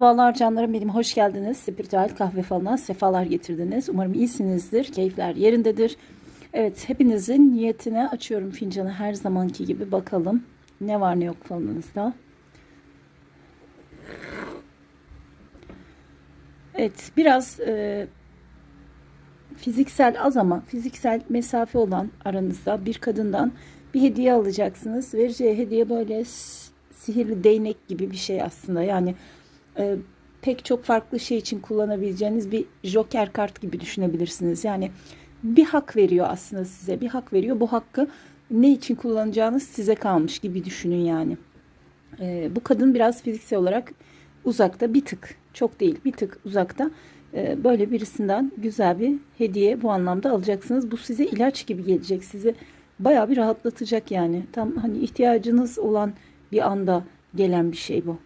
Merhabalar canlarım benim hoş geldiniz. Spiritüel kahve falına sefalar getirdiniz. Umarım iyisinizdir. Keyifler yerindedir. Evet hepinizin niyetine açıyorum fincanı her zamanki gibi bakalım. Ne var ne yok falınızda. Evet biraz e, fiziksel az ama fiziksel mesafe olan aranızda bir kadından bir hediye alacaksınız. Vereceği hediye böyle sihirli değnek gibi bir şey aslında. Yani e, pek çok farklı şey için kullanabileceğiniz bir joker kart gibi düşünebilirsiniz. Yani bir hak veriyor aslında size. Bir hak veriyor. Bu hakkı ne için kullanacağınız size kalmış gibi düşünün yani. E, bu kadın biraz fiziksel olarak uzakta bir tık çok değil bir tık uzakta E, böyle birisinden güzel bir hediye bu anlamda alacaksınız. Bu size ilaç gibi gelecek. Sizi bayağı bir rahatlatacak yani. Tam hani ihtiyacınız olan bir anda gelen bir şey bu.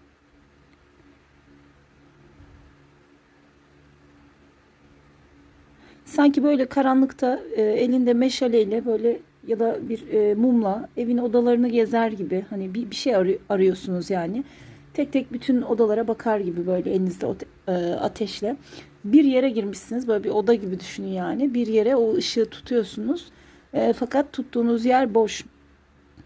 Sanki böyle karanlıkta e, elinde meşaleyle böyle ya da bir e, mumla evin odalarını gezer gibi hani bir, bir şey arı- arıyorsunuz yani. Tek tek bütün odalara bakar gibi böyle elinizde e, ateşle. Bir yere girmişsiniz böyle bir oda gibi düşünün yani. Bir yere o ışığı tutuyorsunuz. E, fakat tuttuğunuz yer boş.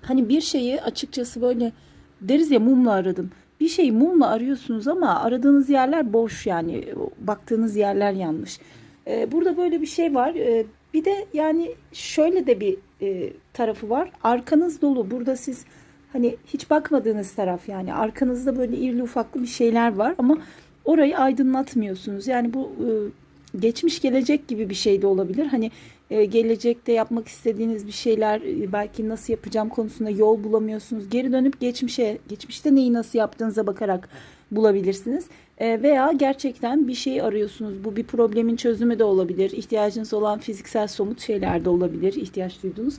Hani bir şeyi açıkçası böyle deriz ya mumla aradım. Bir şeyi mumla arıyorsunuz ama aradığınız yerler boş yani baktığınız yerler yanlış. Ee, burada böyle bir şey var. Ee, bir de yani şöyle de bir e, tarafı var. Arkanız dolu. Burada siz hani hiç bakmadığınız taraf yani arkanızda böyle irili ufaklı bir şeyler var ama orayı aydınlatmıyorsunuz. Yani bu e, geçmiş gelecek gibi bir şey de olabilir. Hani e, gelecekte yapmak istediğiniz bir şeyler e, belki nasıl yapacağım konusunda yol bulamıyorsunuz. Geri dönüp geçmişe, geçmişte neyi nasıl yaptığınıza bakarak bulabilirsiniz. E, veya gerçekten bir şey arıyorsunuz. Bu bir problemin çözümü de olabilir. İhtiyacınız olan fiziksel somut şeyler de olabilir. ihtiyaç duyduğunuz.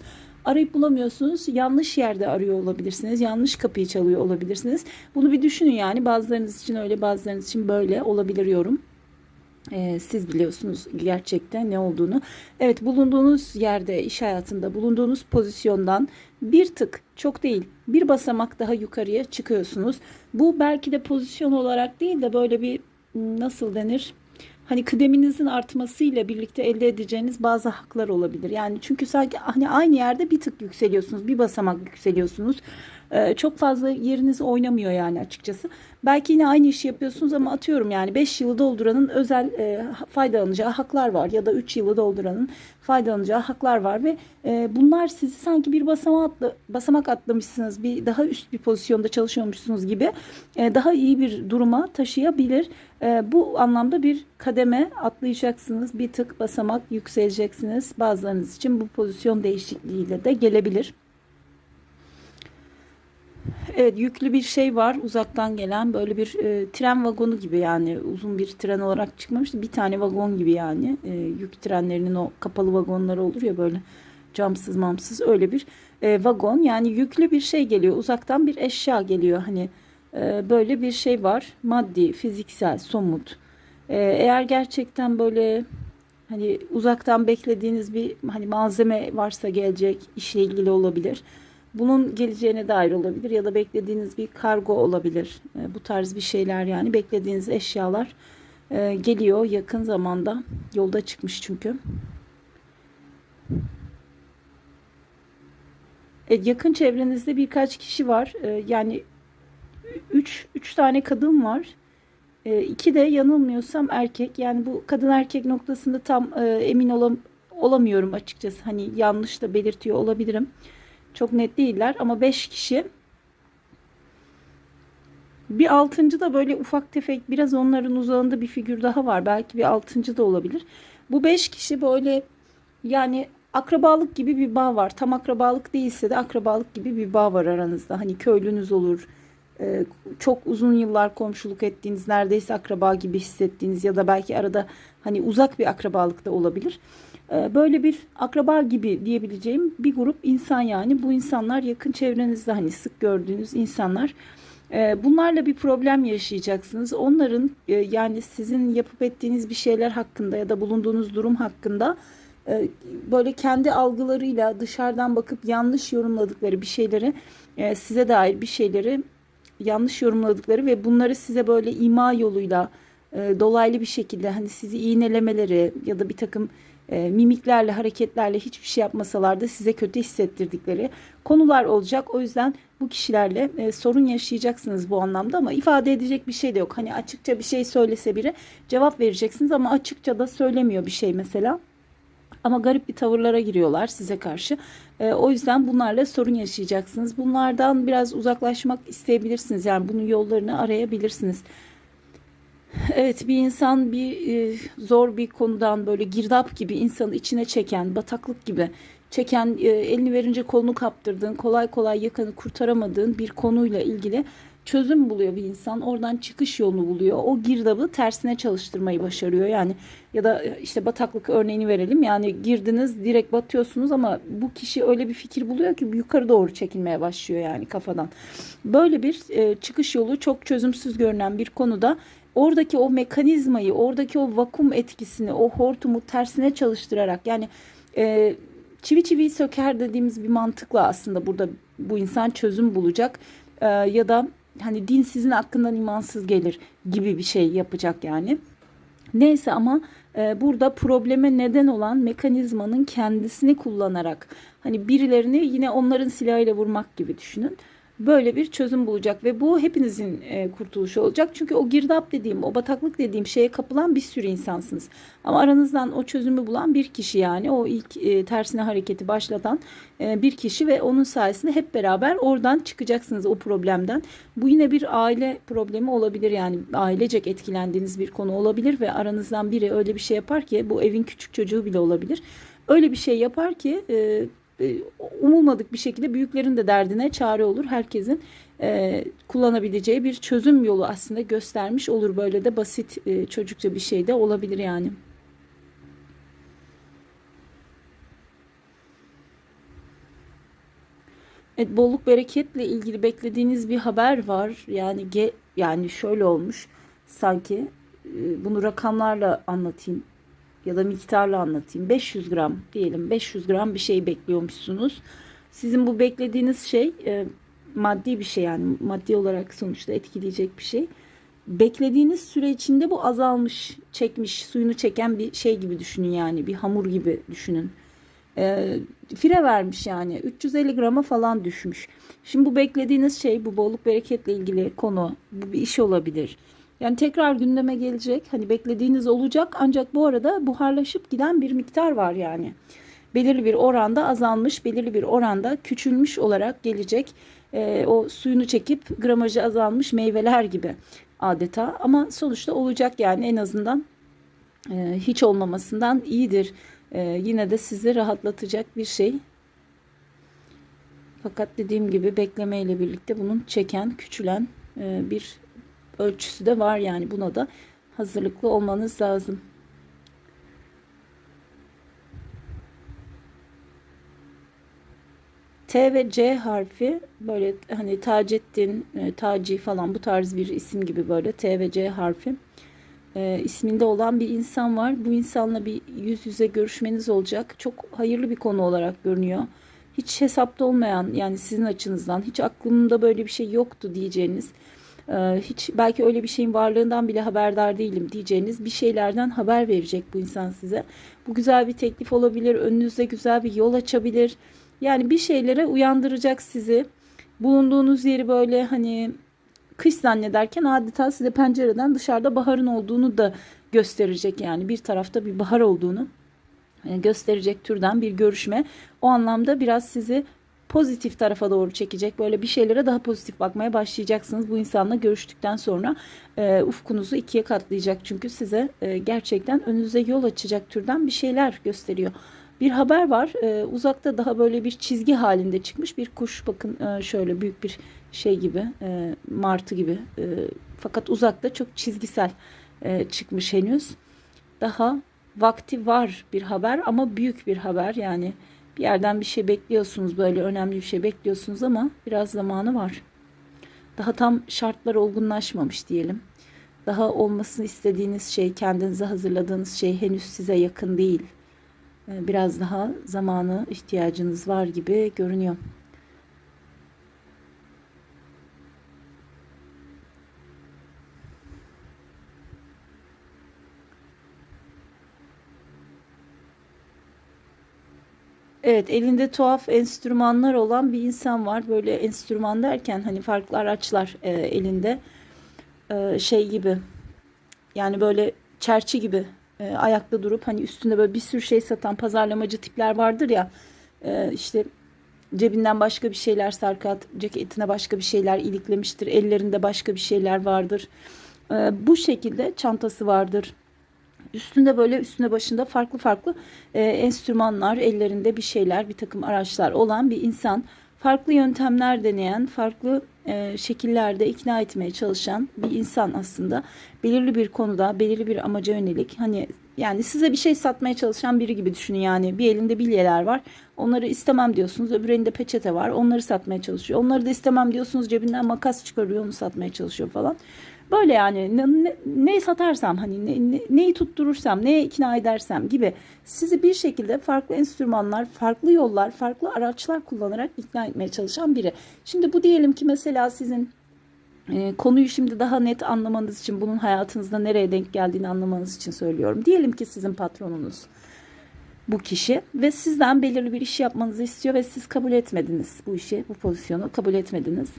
Arayıp bulamıyorsunuz. Yanlış yerde arıyor olabilirsiniz. Yanlış kapıyı çalıyor olabilirsiniz. Bunu bir düşünün yani. Bazılarınız için öyle bazılarınız için böyle olabilir yorum. Ee, siz biliyorsunuz gerçekten ne olduğunu. Evet bulunduğunuz yerde iş hayatında bulunduğunuz pozisyondan bir tık çok değil bir basamak daha yukarıya çıkıyorsunuz. Bu belki de pozisyon olarak değil de böyle bir nasıl denir? Hani kıdeminizin artmasıyla birlikte elde edeceğiniz bazı haklar olabilir. Yani çünkü sanki hani aynı yerde bir tık yükseliyorsunuz, bir basamak yükseliyorsunuz. Ee, çok fazla yeriniz oynamıyor yani açıkçası. Belki yine aynı işi yapıyorsunuz ama atıyorum yani 5 yılı dolduranın özel e, faydalanacağı haklar var ya da 3 yılı dolduranın faydalanacağı haklar var ve e, bunlar sizi sanki bir basamak atla, basamak atlamışsınız, bir daha üst bir pozisyonda çalışıyormuşsunuz gibi e, daha iyi bir duruma taşıyabilir. Bu anlamda bir kademe atlayacaksınız, bir tık basamak yükseleceksiniz. Bazılarınız için bu pozisyon değişikliğiyle de gelebilir. Evet yüklü bir şey var uzaktan gelen böyle bir e, tren vagonu gibi yani uzun bir tren olarak çıkmamıştı. Bir tane vagon gibi yani E, yük trenlerinin o kapalı vagonları olur ya böyle camsız mamsız öyle bir e, vagon. Yani yüklü bir şey geliyor uzaktan bir eşya geliyor. Hani e, böyle bir şey var maddi fiziksel somut. E, eğer gerçekten böyle hani uzaktan beklediğiniz bir hani malzeme varsa gelecek işle ilgili olabilir. Bunun geleceğine dair olabilir ya da beklediğiniz bir kargo olabilir. E, bu tarz bir şeyler yani beklediğiniz eşyalar e, geliyor yakın zamanda. Yolda çıkmış çünkü. E, yakın çevrenizde birkaç kişi var. Yani 3 3 tane kadın var. E, iki de yanılmıyorsam erkek. Yani bu kadın erkek noktasında tam e, emin olam olamıyorum açıkçası. Hani yanlış da belirtiyor olabilirim. Çok net değiller ama 5 kişi. Bir altıncı da böyle ufak tefek biraz onların uzağında bir figür daha var. Belki bir altıncı da olabilir. Bu 5 kişi böyle yani akrabalık gibi bir bağ var. Tam akrabalık değilse de akrabalık gibi bir bağ var aranızda. Hani köylünüz olur. E, Çok uzun yıllar komşuluk ettiğiniz, neredeyse akraba gibi hissettiğiniz ya da belki arada hani uzak bir akrabalık da olabilir. E, Böyle bir akraba gibi diyebileceğim bir grup insan yani. Bu insanlar yakın çevrenizde hani sık gördüğünüz insanlar. E, Bunlarla bir problem yaşayacaksınız. Onların e, yani sizin yapıp ettiğiniz bir şeyler hakkında ya da bulunduğunuz durum hakkında e, böyle kendi algılarıyla dışarıdan bakıp yanlış yorumladıkları bir şeyleri e, size dair bir şeyleri yanlış yorumladıkları ve bunları size böyle ima yoluyla e, dolaylı bir şekilde hani sizi iğnelemeleri ya da bir takım e, mimiklerle hareketlerle hiçbir şey yapmasalar da size kötü hissettirdikleri konular olacak. O yüzden bu kişilerle e, sorun yaşayacaksınız bu anlamda ama ifade edecek bir şey de yok. Hani açıkça bir şey söylese biri cevap vereceksiniz ama açıkça da söylemiyor bir şey mesela. Ama garip bir tavırlara giriyorlar size karşı. E, o yüzden bunlarla sorun yaşayacaksınız. Bunlardan biraz uzaklaşmak isteyebilirsiniz. Yani bunun yollarını arayabilirsiniz. Evet bir insan bir e, zor bir konudan böyle girdap gibi insanı içine çeken, bataklık gibi çeken, e, elini verince kolunu kaptırdığın, kolay kolay yakanı kurtaramadığın bir konuyla ilgili çözüm buluyor bir insan. Oradan çıkış yolunu buluyor. O girdabı tersine çalıştırmayı başarıyor. Yani ya da e, işte bataklık örneğini verelim. Yani girdiniz direkt batıyorsunuz ama bu kişi öyle bir fikir buluyor ki yukarı doğru çekilmeye başlıyor yani kafadan. Böyle bir e, çıkış yolu çok çözümsüz görünen bir konuda oradaki o mekanizmayı, oradaki o vakum etkisini, o hortumu tersine çalıştırarak yani e, çivi çiviyi söker dediğimiz bir mantıkla aslında burada bu insan çözüm bulacak E, ya da hani din sizin hakkından imansız gelir gibi bir şey yapacak yani. Neyse ama e, burada probleme neden olan mekanizmanın kendisini kullanarak hani birilerini yine onların silahıyla vurmak gibi düşünün böyle bir çözüm bulacak ve bu hepinizin e, kurtuluşu olacak. Çünkü o girdap dediğim, o bataklık dediğim şeye kapılan bir sürü insansınız. Ama aranızdan o çözümü bulan bir kişi yani o ilk e, tersine hareketi başlatan e, bir kişi ve onun sayesinde hep beraber oradan çıkacaksınız o problemden. Bu yine bir aile problemi olabilir yani ailecek etkilendiğiniz bir konu olabilir ve aranızdan biri öyle bir şey yapar ki bu evin küçük çocuğu bile olabilir. Öyle bir şey yapar ki e, umulmadık bir şekilde büyüklerin de derdine çare olur. Herkesin e, kullanabileceği bir çözüm yolu aslında göstermiş olur. Böyle de basit e, çocukça bir şey de olabilir yani. Evet, bolluk bereketle ilgili beklediğiniz bir haber var. Yani ge, yani şöyle olmuş. Sanki e, bunu rakamlarla anlatayım ya da miktarla anlatayım. 500 gram diyelim 500 gram bir şey bekliyormuşsunuz. Sizin bu beklediğiniz şey e, maddi bir şey yani maddi olarak sonuçta etkileyecek bir şey. Beklediğiniz süre içinde bu azalmış, çekmiş, suyunu çeken bir şey gibi düşünün yani bir hamur gibi düşünün. E, fire vermiş yani 350 grama falan düşmüş. Şimdi bu beklediğiniz şey bu bolluk bereketle ilgili konu bu bir iş olabilir yani tekrar gündeme gelecek. Hani beklediğiniz olacak ancak bu arada buharlaşıp giden bir miktar var yani. Belirli bir oranda azalmış, belirli bir oranda küçülmüş olarak gelecek. E, o suyunu çekip gramajı azalmış meyveler gibi adeta. Ama sonuçta olacak yani en azından e, hiç olmamasından iyidir. E, yine de sizi rahatlatacak bir şey. Fakat dediğim gibi beklemeyle birlikte bunun çeken, küçülen e, bir ölçüsü de var yani buna da hazırlıklı olmanız lazım. T ve C harfi böyle hani Taceddin, e, Taci falan bu tarz bir isim gibi böyle T ve C harfi e, isminde olan bir insan var. Bu insanla bir yüz yüze görüşmeniz olacak. Çok hayırlı bir konu olarak görünüyor. Hiç hesapta olmayan yani sizin açınızdan hiç aklımda böyle bir şey yoktu diyeceğiniz hiç belki öyle bir şeyin varlığından bile haberdar değilim diyeceğiniz bir şeylerden haber verecek bu insan size. Bu güzel bir teklif olabilir, önünüzde güzel bir yol açabilir. Yani bir şeylere uyandıracak sizi. Bulunduğunuz yeri böyle hani kış zannederken adeta size pencereden dışarıda baharın olduğunu da gösterecek yani bir tarafta bir bahar olduğunu e, gösterecek türden bir görüşme. O anlamda biraz sizi pozitif tarafa doğru çekecek. Böyle bir şeylere daha pozitif bakmaya başlayacaksınız. Bu insanla görüştükten sonra e, ufkunuzu ikiye katlayacak. Çünkü size e, gerçekten önünüze yol açacak türden bir şeyler gösteriyor. Bir haber var. E, uzakta daha böyle bir çizgi halinde çıkmış bir kuş. Bakın e, şöyle büyük bir şey gibi, e, martı gibi. E, fakat uzakta çok çizgisel e, çıkmış henüz. Daha vakti var bir haber ama büyük bir haber yani bir yerden bir şey bekliyorsunuz böyle önemli bir şey bekliyorsunuz ama biraz zamanı var. Daha tam şartlar olgunlaşmamış diyelim. Daha olmasını istediğiniz şey, kendinize hazırladığınız şey henüz size yakın değil. Ee, biraz daha zamanı ihtiyacınız var gibi görünüyor. Evet, elinde tuhaf enstrümanlar olan bir insan var. Böyle enstrüman derken hani farklı araçlar e, elinde E, şey gibi. Yani böyle çerçi gibi e, ayakta durup hani üstünde böyle bir sürü şey satan pazarlamacı tipler vardır ya. E, işte cebinden başka bir şeyler sarkat, ceketine başka bir şeyler iliklemiştir. Ellerinde başka bir şeyler vardır. E, bu şekilde çantası vardır. Üstünde böyle üstüne başında farklı farklı e, enstrümanlar, ellerinde bir şeyler, bir takım araçlar olan bir insan. Farklı yöntemler deneyen, farklı e, şekillerde ikna etmeye çalışan bir insan aslında. Belirli bir konuda, belirli bir amaca yönelik hani yani size bir şey satmaya çalışan biri gibi düşünün yani. Bir elinde bilyeler var. Onları istemem diyorsunuz. Öbür elinde peçete var. Onları satmaya çalışıyor. Onları da istemem diyorsunuz. Cebinden makas çıkarıyor. Onu satmaya çalışıyor falan. Böyle yani ne, ne, satarsam hani ne, ne, neyi tutturursam neye ikna edersem gibi sizi bir şekilde farklı enstrümanlar, farklı yollar, farklı araçlar kullanarak ikna etmeye çalışan biri. Şimdi bu diyelim ki mesela sizin e, konuyu şimdi daha net anlamanız için bunun hayatınızda nereye denk geldiğini anlamanız için söylüyorum. Diyelim ki sizin patronunuz bu kişi ve sizden belirli bir iş yapmanızı istiyor ve siz kabul etmediniz bu işi, bu pozisyonu kabul etmediniz.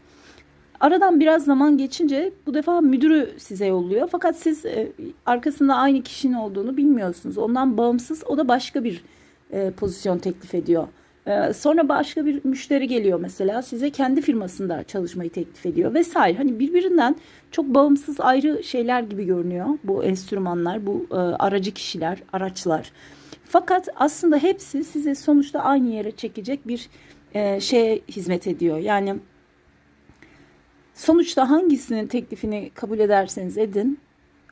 Aradan biraz zaman geçince bu defa müdürü size yolluyor. Fakat siz e, arkasında aynı kişinin olduğunu bilmiyorsunuz. Ondan bağımsız o da başka bir e, pozisyon teklif ediyor. E, sonra başka bir müşteri geliyor mesela size kendi firmasında çalışmayı teklif ediyor vesaire. Hani birbirinden çok bağımsız ayrı şeyler gibi görünüyor bu enstrümanlar, bu e, aracı kişiler, araçlar. Fakat aslında hepsi size sonuçta aynı yere çekecek bir e, şeye hizmet ediyor. Yani Sonuçta hangisinin teklifini kabul ederseniz edin,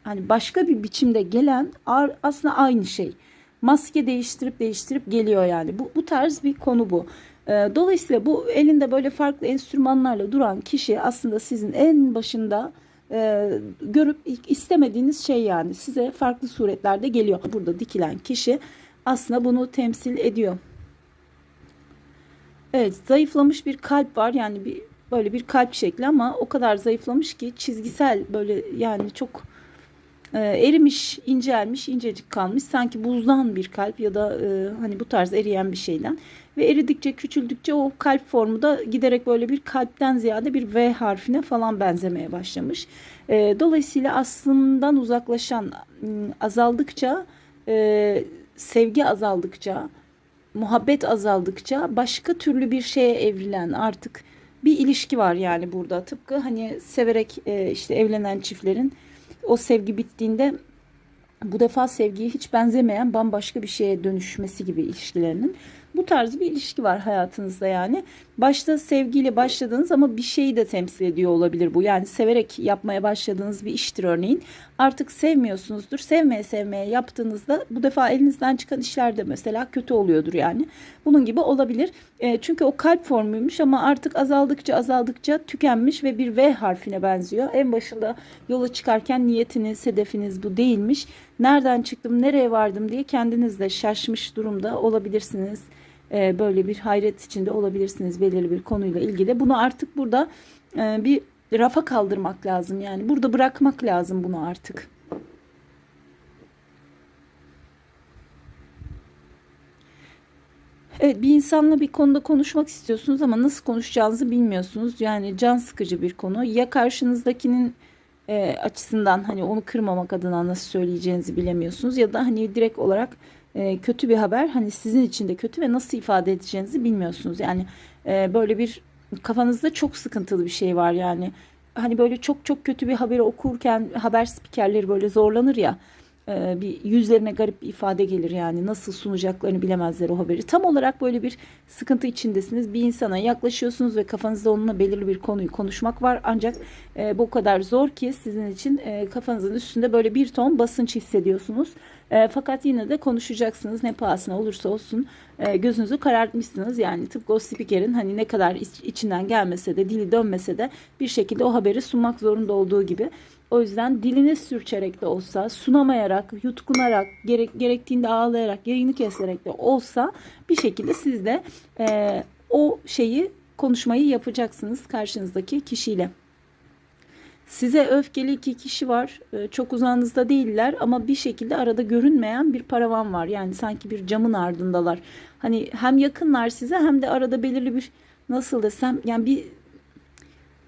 hani başka bir biçimde gelen aslında aynı şey. Maske değiştirip değiştirip geliyor yani. Bu, bu tarz bir konu bu. Ee, dolayısıyla bu elinde böyle farklı enstrümanlarla duran kişi aslında sizin en başında e, görüp istemediğiniz şey yani size farklı suretlerde geliyor. Burada dikilen kişi aslında bunu temsil ediyor. Evet zayıflamış bir kalp var yani bir böyle bir kalp şekli ama o kadar zayıflamış ki çizgisel böyle yani çok e, erimiş, incelmiş, incecik kalmış. Sanki buzdan bir kalp ya da e, hani bu tarz eriyen bir şeyden. Ve eridikçe, küçüldükçe o kalp formu da giderek böyle bir kalpten ziyade bir V harfine falan benzemeye başlamış. E, dolayısıyla aslından uzaklaşan, azaldıkça, e, sevgi azaldıkça, muhabbet azaldıkça başka türlü bir şeye evrilen artık bir ilişki var yani burada. Tıpkı hani severek e, işte evlenen çiftlerin o sevgi bittiğinde bu defa sevgiye hiç benzemeyen bambaşka bir şeye dönüşmesi gibi ilişkilerinin. Bu tarz bir ilişki var hayatınızda yani. Başta sevgiyle başladınız ama bir şeyi de temsil ediyor olabilir bu. Yani severek yapmaya başladığınız bir iştir örneğin. Artık sevmiyorsunuzdur. Sevmeye sevmeye yaptığınızda bu defa elinizden çıkan işler de mesela kötü oluyordur yani. Bunun gibi olabilir. E, çünkü o kalp formuymuş ama artık azaldıkça azaldıkça tükenmiş ve bir V harfine benziyor. En başında yola çıkarken niyetiniz, hedefiniz bu değilmiş. Nereden çıktım, nereye vardım diye kendiniz de şaşmış durumda olabilirsiniz. E, böyle bir hayret içinde olabilirsiniz belirli bir konuyla ilgili. Bunu artık burada e, bir rafa kaldırmak lazım. Yani burada bırakmak lazım bunu artık. Evet bir insanla bir konuda konuşmak istiyorsunuz ama nasıl konuşacağınızı bilmiyorsunuz. Yani can sıkıcı bir konu. Ya karşınızdakinin e, açısından hani onu kırmamak adına nasıl söyleyeceğinizi bilemiyorsunuz ya da hani direkt olarak e, kötü bir haber hani sizin için de kötü ve nasıl ifade edeceğinizi bilmiyorsunuz. Yani e, böyle bir kafanızda çok sıkıntılı bir şey var yani. Hani böyle çok çok kötü bir haberi okurken haber spikerleri böyle zorlanır ya bir yüzlerine garip bir ifade gelir yani nasıl sunacaklarını bilemezler o haberi. Tam olarak böyle bir sıkıntı içindesiniz. Bir insana yaklaşıyorsunuz ve kafanızda onunla belirli bir konuyu konuşmak var. Ancak e, bu kadar zor ki sizin için e, kafanızın üstünde böyle bir ton basınç hissediyorsunuz. E, fakat yine de konuşacaksınız ne pahasına olursa olsun e, gözünüzü karartmışsınız. Yani tıpkı o spikerin hani ne kadar iç, içinden gelmese de dili dönmese de bir şekilde o haberi sunmak zorunda olduğu gibi. O yüzden dilini sürçerek de olsa, sunamayarak, yutkunarak, gerek, gerektiğinde ağlayarak, yayını keserek de olsa bir şekilde siz de e, o şeyi konuşmayı yapacaksınız karşınızdaki kişiyle. Size öfkeli iki kişi var. Ee, Çok uzağınızda değiller ama bir şekilde arada görünmeyen bir paravan var. Yani sanki bir camın ardındalar. Hani hem yakınlar size hem de arada belirli bir nasıl desem yani bir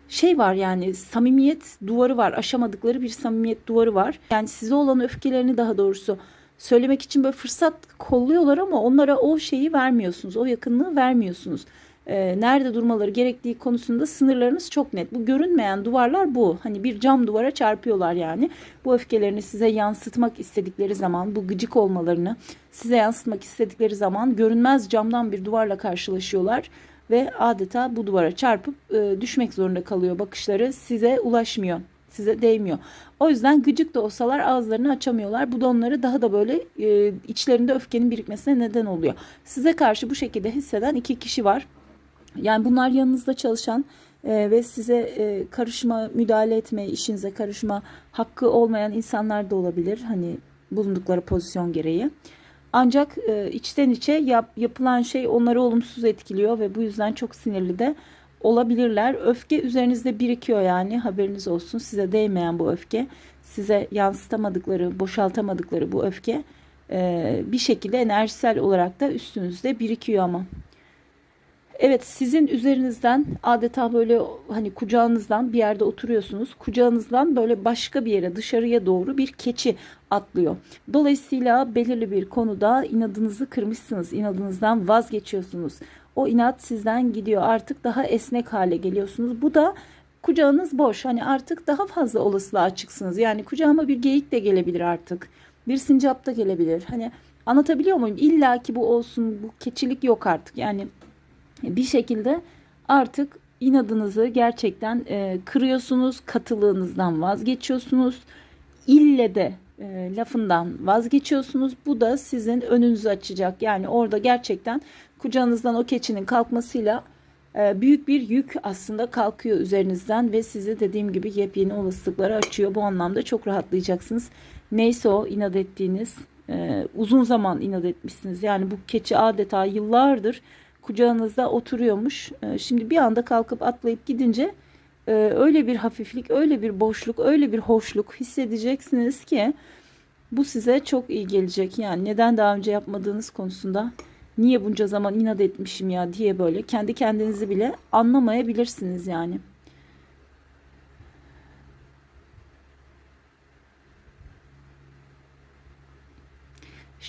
şey var yani samimiyet duvarı var. Aşamadıkları bir samimiyet duvarı var. Yani size olan öfkelerini daha doğrusu söylemek için böyle fırsat kolluyorlar ama onlara o şeyi vermiyorsunuz. O yakınlığı vermiyorsunuz. Ee, nerede durmaları gerektiği konusunda sınırlarınız çok net. Bu görünmeyen duvarlar bu. Hani bir cam duvara çarpıyorlar yani. Bu öfkelerini size yansıtmak istedikleri zaman, bu gıcık olmalarını size yansıtmak istedikleri zaman görünmez camdan bir duvarla karşılaşıyorlar ve adeta bu duvara çarpıp e, düşmek zorunda kalıyor. Bakışları size ulaşmıyor, size değmiyor. O yüzden gıcık da olsalar ağızlarını açamıyorlar. Bu da onları daha da böyle e, içlerinde öfkenin birikmesine neden oluyor. Size karşı bu şekilde hisseden iki kişi var. Yani bunlar yanınızda çalışan e, ve size e, karışma, müdahale etme, işinize karışma hakkı olmayan insanlar da olabilir. Hani bulundukları pozisyon gereği. Ancak e, içten içe yap, yapılan şey onları olumsuz etkiliyor ve bu yüzden çok sinirli de olabilirler. Öfke üzerinizde birikiyor yani haberiniz olsun. Size değmeyen bu öfke, size yansıtamadıkları, boşaltamadıkları bu öfke e, bir şekilde enerjisel olarak da üstünüzde birikiyor ama. Evet sizin üzerinizden adeta böyle hani kucağınızdan bir yerde oturuyorsunuz. Kucağınızdan böyle başka bir yere dışarıya doğru bir keçi atlıyor. Dolayısıyla belirli bir konuda inadınızı kırmışsınız. inadınızdan vazgeçiyorsunuz. O inat sizden gidiyor. Artık daha esnek hale geliyorsunuz. Bu da kucağınız boş. Hani artık daha fazla olasılığa açıksınız. Yani kucağıma bir geyik de gelebilir artık. Bir sincap da gelebilir. Hani anlatabiliyor muyum? İlla ki bu olsun. Bu keçilik yok artık. Yani bir şekilde artık inadınızı gerçekten e, kırıyorsunuz, katılığınızdan vazgeçiyorsunuz. İlle de e, lafından vazgeçiyorsunuz. Bu da sizin önünüzü açacak. Yani orada gerçekten kucağınızdan o keçinin kalkmasıyla e, büyük bir yük aslında kalkıyor üzerinizden ve sizi dediğim gibi yepyeni olasılıkları açıyor. Bu anlamda çok rahatlayacaksınız. Neyse o inat ettiğiniz, e, uzun zaman inat etmişsiniz. Yani bu keçi adeta yıllardır kucağınızda oturuyormuş. E, Şimdi bir anda kalkıp atlayıp gidince e, öyle bir hafiflik, öyle bir boşluk, öyle bir hoşluk hissedeceksiniz ki bu size çok iyi gelecek. Yani neden daha önce yapmadığınız konusunda niye bunca zaman inat etmişim ya diye böyle kendi kendinizi bile anlamayabilirsiniz yani.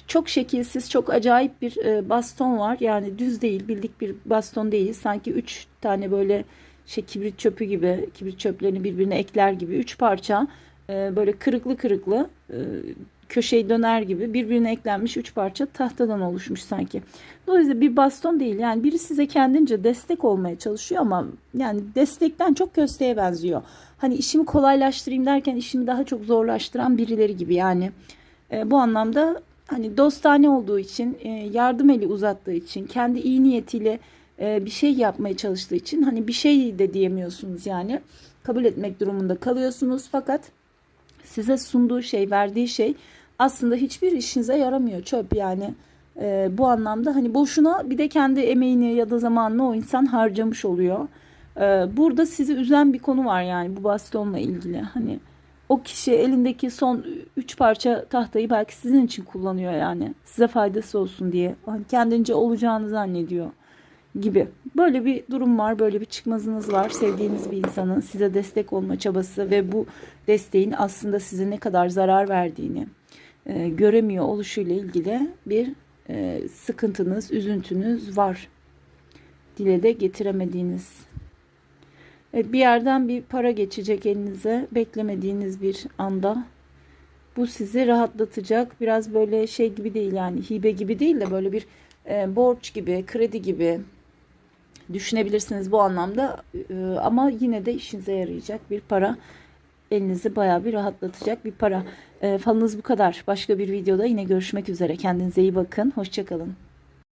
Çok şekilsiz, çok acayip bir e, baston var. Yani düz değil, bildik bir baston değil. Sanki üç tane böyle şey kibrit çöpü gibi, kibrit çöplerini birbirine ekler gibi üç parça e, böyle kırıklı kırıklı e, köşeyi döner gibi birbirine eklenmiş üç parça tahtadan oluşmuş sanki. Dolayısıyla bir baston değil. Yani biri size kendince destek olmaya çalışıyor ama yani destekten çok kösteğe benziyor. Hani işimi kolaylaştırayım derken işimi daha çok zorlaştıran birileri gibi yani. E, bu anlamda hani dostane olduğu için, e, yardım eli uzattığı için, kendi iyi niyetiyle e, bir şey yapmaya çalıştığı için hani bir şey de diyemiyorsunuz yani. Kabul etmek durumunda kalıyorsunuz fakat size sunduğu şey, verdiği şey aslında hiçbir işinize yaramıyor. Çöp yani. E, bu anlamda hani boşuna bir de kendi emeğini ya da zamanını o insan harcamış oluyor. Burada sizi üzen bir konu var yani bu bastonla ilgili. Hani o kişi elindeki son üç parça tahtayı belki sizin için kullanıyor yani. Size faydası olsun diye. Hani kendince olacağını zannediyor gibi. Böyle bir durum var, böyle bir çıkmazınız var. Sevdiğiniz bir insanın size destek olma çabası ve bu desteğin aslında size ne kadar zarar verdiğini e, göremiyor oluşuyla ilgili bir e, sıkıntınız, üzüntünüz var. Dile de getiremediğiniz. Evet, bir yerden bir para geçecek elinize beklemediğiniz bir anda. Bu sizi rahatlatacak. Biraz böyle şey gibi değil yani hibe gibi değil de böyle bir e, borç gibi, kredi gibi düşünebilirsiniz bu anlamda. E, ama yine de işinize yarayacak bir para. Elinizi bayağı bir rahatlatacak bir para. E, falınız bu kadar. Başka bir videoda yine görüşmek üzere. Kendinize iyi bakın. Hoşçakalın.